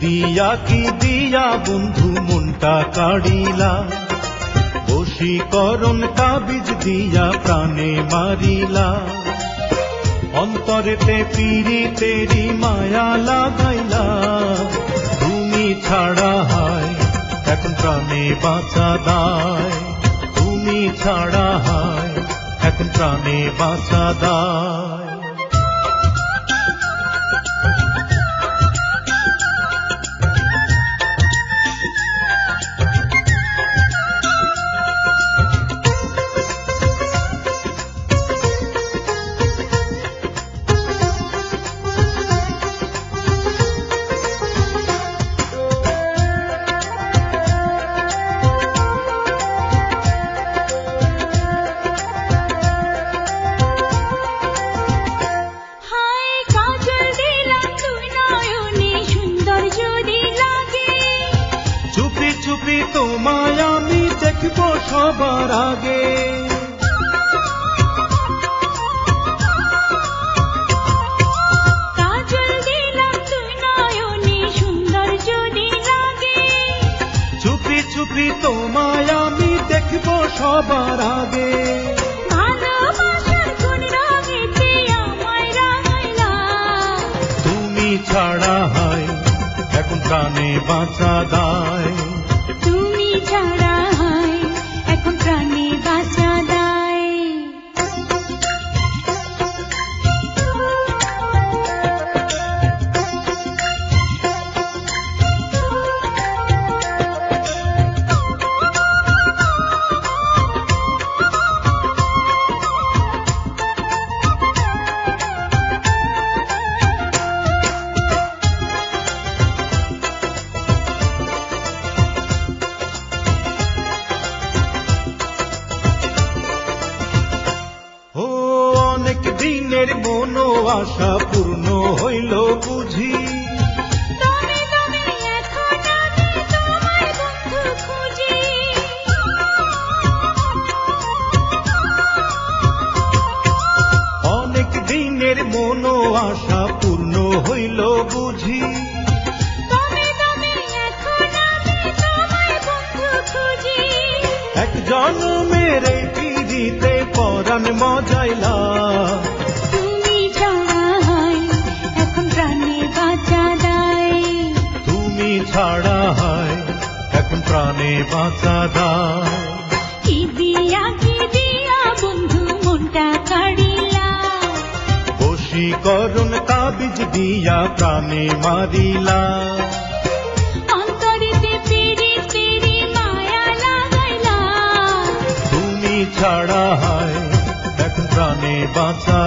দিয়া কি দিয়া বন্ধু মনটা কাড়িলা? বশীকরণ তাবিজ দিয়া প্রাণে মারিলা। অন্তরেতে পিড়ি তেরি মায়া লাগাইলা। তুমি ছাড়া হয়, এখন প্রাণে বাঁচা দায়। তুমি ছাড়া হয়, এখন প্রাণে বাঁচা দায়। তোমায় আমি দেখব সবার আগে। চুপি চুপি তোমায় আমি দেখব সবার আগে। তুমি ছাড়া হয় এখন প্রাণে বাঁচা দায় তুমি আশা পূর্ণ হইল বুঝি। অনেক দিনের মনো আশা পূর্ণ হইল বুঝি। এক জন্মের পিড়িতে পরাণ মজাইলা প্রাণে বাঁচা দায় কি দিয়া কি দিয়া বন্ধু মনটা কাড়িলা। বশীকরণ তাবিজ দিয়া প্রাণে মারিলা। অন্তরেতে মায়া লাগাইলা। তুমি ছাড়া হয় এখন প্রাণে বাঁচা